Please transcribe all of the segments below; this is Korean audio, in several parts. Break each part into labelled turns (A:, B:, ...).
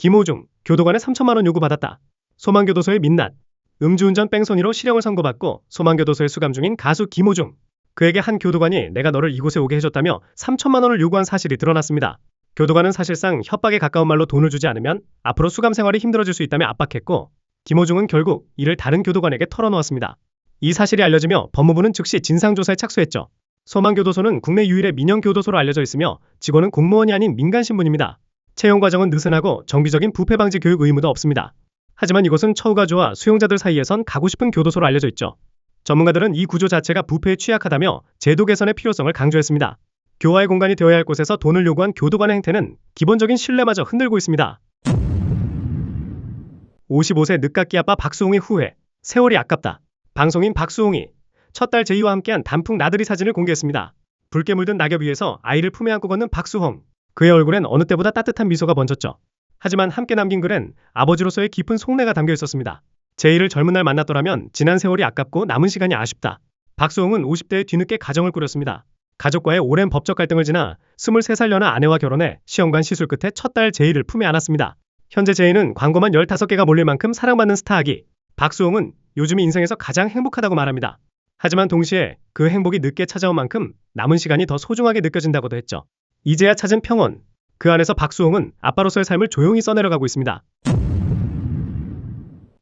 A: 김호중, 교도관에 3천만 원 요구받았다. 소망교도소의 민낯. 음주운전 뺑소니로 실형을 선고받고 소망교도소에 수감 중인 가수 김호중. 그에게 한 교도관이 내가 너를 이곳에 오게 해줬다며 3천만 원을 요구한 사실이 드러났습니다. 교도관은 사실상 협박에 가까운 말로 돈을 주지 않으면 앞으로 수감 생활이 힘들어질 수 있다며 압박했고 김호중은 결국 이를 다른 교도관에게 털어놓았습니다. 이 사실이 알려지며 법무부는 즉시 진상조사에 착수했죠. 소망교도소는 국내 유일의 민영교도소로 알려져 있으며 직원은 공무원이 아닌 민간신분입니다. 채용 과정은 느슨하고 정기적인 부패 방지 교육 의무도 없습니다. 하지만 이곳은 처우가 좋아 수용자들 사이에선 가고 싶은 교도소로 알려져 있죠. 전문가들은 이 구조 자체가 부패에 취약하다며 제도 개선의 필요성을 강조했습니다. 교화의 공간이 되어야 할 곳에서 돈을 요구한 교도관의 행태는 기본적인 신뢰마저 흔들고 있습니다. 55세 늦깎이 아빠 박수홍의 후회, 세월이 아깝다. 방송인 박수홍이 첫 딸 제이와 함께한 단풍 나들이 사진을 공개했습니다. 붉게 물든 낙엽 위에서 아이를 품에 안고 걷는 박수홍. 그의 얼굴엔 어느 때보다 따뜻한 미소가 번졌죠. 하지만 함께 남긴 글엔 아버지로서의 깊은 속내가 담겨 있었습니다. 제이를 젊은 날 만났더라면 지난 세월이 아깝고 남은 시간이 아쉽다. 박수홍은 50대에 뒤늦게 가정을 꾸렸습니다. 가족과의 오랜 법적 갈등을 지나 23살 연하 아내와 결혼해 시험관 시술 끝에 첫 딸 제이를 품에 안았습니다. 현재 제이는 광고만 15개가 몰릴 만큼 사랑받는 스타아기. 박수홍은 요즘 인생에서 가장 행복하다고 말합니다. 하지만 동시에 그 행복이 늦게 찾아온 만큼 남은 시간이 더 소중하게 느껴진다고도 했죠. 이제야 찾은 평온. 그 안에서 박수홍은 아빠로서의 삶을 조용히 써내려가고 있습니다.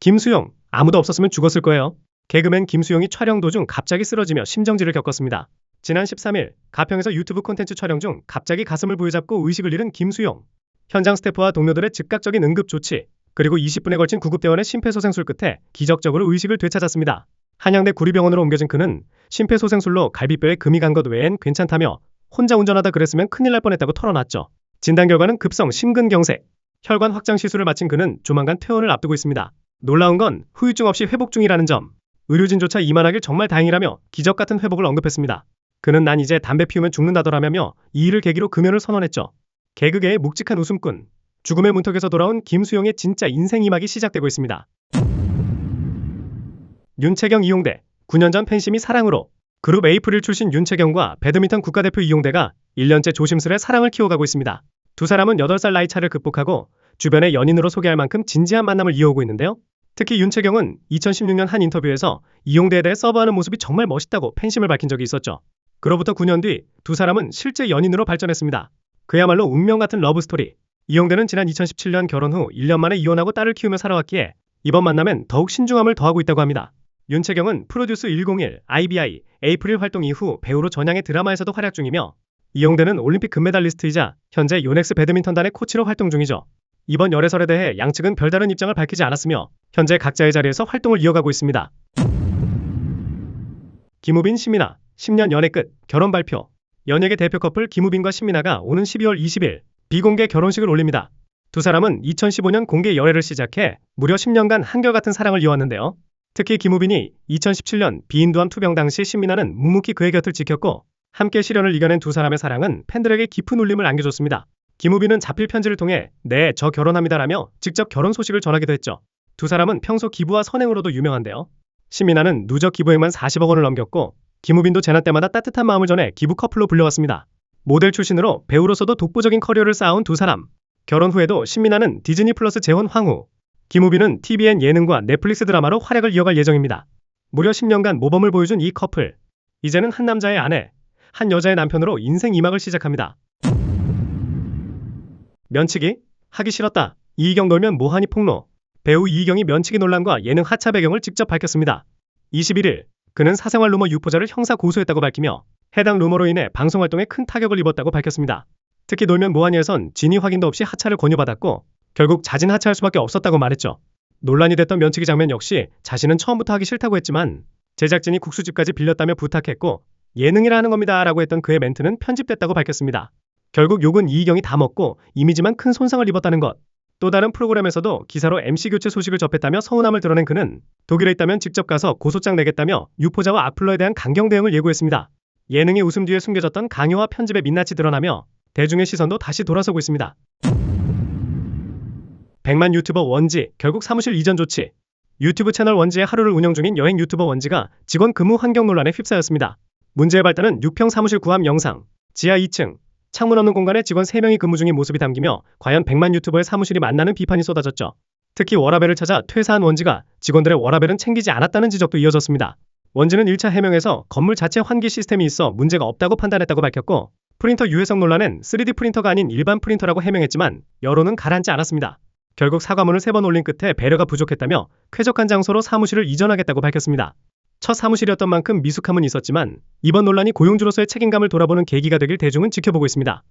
A: 김수용, 아무도 없었으면 죽었을 거예요. 개그맨 김수용이 촬영 도중 갑자기 쓰러지며 심정지를 겪었습니다. 지난 13일 가평에서 유튜브 콘텐츠 촬영 중 갑자기 가슴을 부여잡고 의식을 잃은 김수용. 현장 스태프와 동료들의 즉각적인 응급 조치, 그리고 20분에 걸친 구급대원의 심폐소생술 끝에 기적적으로 의식을 되찾았습니다. 한양대 구리병원으로 옮겨진 그는 심폐소생술로 갈비뼈에 금이 간 것 외엔 괜찮다며 혼자 운전하다 그랬으면 큰일 날 뻔했다고 털어놨죠. 진단 결과는 급성 심근경색. 혈관 확장 시술을 마친 그는 조만간 퇴원을 앞두고 있습니다. 놀라운 건 후유증 없이 회복 중이라는 점. 의료진조차 이만하길 정말 다행이라며 기적 같은 회복을 언급했습니다. 그는 난 이제 담배 피우면 죽는다더라며 이 일을 계기로 금연을 선언했죠. 개그계의 묵직한 웃음꾼. 죽음의 문턱에서 돌아온 김수영의 진짜 인생 이막이 시작되고 있습니다. 윤채경 이용대. 9년 전 팬심이 사랑으로. 그룹 에이프릴 출신 윤채경과 배드민턴 국가대표 이용대가 1년째 조심스레 사랑을 키워가고 있습니다. 두 사람은 8살 나이 차를 극복하고 주변의 연인으로 소개할 만큼 진지한 만남을 이어오고 있는데요. 특히 윤채경은 2016년 한 인터뷰에서 이용대에 대해 서브하는 모습이 정말 멋있다고 팬심을 밝힌 적이 있었죠. 그로부터 9년 뒤 두 사람은 실제 연인으로 발전했습니다. 그야말로 운명 같은 러브스토리. 이용대는 지난 2017년 결혼 후 1년 만에 이혼하고 딸을 키우며 살아왔기에 이번 만남엔 더욱 신중함을 더하고 있다고 합니다. 윤채경은 프로듀스 101, IBI, 에이프릴 활동 이후 배우로 전향의 드라마에서도 활약 중이며 이용대는 올림픽 금메달리스트이자 현재 요넥스 배드민턴단의 코치로 활동 중이죠. 이번 열애설에 대해 양측은 별다른 입장을 밝히지 않았으며 현재 각자의 자리에서 활동을 이어가고 있습니다. 김우빈, 신민아 10년 연애 끝 결혼 발표 연예계 대표 커플 김우빈과 신민아가 오는 12월 20일 비공개 결혼식을 올립니다. 두 사람은 2015년 공개 열애를 시작해 무려 10년간 한결같은 사랑을 이어왔는데요. 특히 김우빈이 2017년 비인두암 투병 당시 신민아는 묵묵히 그의 곁을 지켰고 함께 시련을 이겨낸 두 사람의 사랑은 팬들에게 깊은 울림을 안겨줬습니다. 김우빈은 자필 편지를 통해 네, 저 결혼합니다라며 직접 결혼 소식을 전하기도 했죠. 두 사람은 평소 기부와 선행으로도 유명한데요. 신민아는 누적 기부액만 40억 원을 넘겼고 김우빈도 재난 때마다 따뜻한 마음을 전해 기부 커플로 불려왔습니다. 모델 출신으로 배우로서도 독보적인 커리어를 쌓아온 두 사람. 결혼 후에도 신민아는 디즈니 플러스 재혼 황후, 김우빈은 TVN 예능과 넷플릭스 드라마로 활약을 이어갈 예정입니다. 무려 10년간 모범을 보여준 이 커플. 이제는 한 남자의 아내, 한 여자의 남편으로 인생 이막을 시작합니다. 면치기? 하기 싫었다. 이희경 놀면 뭐하니 폭로. 배우 이희경이 면치기 논란과 예능 하차 배경을 직접 밝혔습니다. 21일, 그는 사생활 루머 유포자를 형사 고소했다고 밝히며 해당 루머로 인해 방송 활동에 큰 타격을 입었다고 밝혔습니다. 특히 놀면 뭐하니에선 진위 확인도 없이 하차를 권유받았고 결국 자진 하차할 수밖에 없었다고 말했죠. 논란이 됐던 면치기 장면 역시 자신은 처음부터 하기 싫다고 했지만 제작진이 국수집까지 빌렸다며 부탁했고 예능이라는 겁니다 라고 했던 그의 멘트는 편집됐다고 밝혔습니다. 결국 욕은 이희경이 다 먹고 이미지만 큰 손상을 입었다는 것. 또 다른 프로그램에서도 기사로 MC 교체 소식을 접했다며 서운함을 드러낸 그는 독일에 있다면 직접 가서 고소장 내겠다며 유포자와 악플러에 대한 강경 대응을 예고했습니다. 예능의 웃음 뒤에 숨겨졌던 강요와 편집의 민낯이 드러나며 대중의 시선도 다시 돌아서고 있습니다. 100만 유튜버 원지 결국 사무실 이전 조치. 유튜브 채널 원지의 하루를 운영 중인 여행 유튜버 원지가 직원 근무 환경 논란에 휩싸였습니다. 문제의 발단은 6평 사무실 구함 영상, 지하 2층, 창문 없는 공간에 직원 3명이 근무 중인 모습이 담기며 과연 100만 유튜버의 사무실이 만나는 비판이 쏟아졌죠. 특히 워라벨을 찾아 퇴사한 원지가 직원들의 워라벨은 챙기지 않았다는 지적도 이어졌습니다. 원지는 1차 해명에서 건물 자체 환기 시스템이 있어 문제가 없다고 판단했다고 밝혔고 프린터 유해성 논란엔 3D 프린터가 아닌 일반 프린터라고 해명했지만 여론은 가라앉지 않았습니다. 결국 사과문을 세 번 올린 끝에 배려가 부족했다며 쾌적한 장소로 사무실을 이전하겠다고 밝혔습니다. 첫 사무실이었던 만큼 미숙함은 있었지만 이번 논란이 고용주로서의 책임감을 돌아보는 계기가 되길 대중은 지켜보고 있습니다.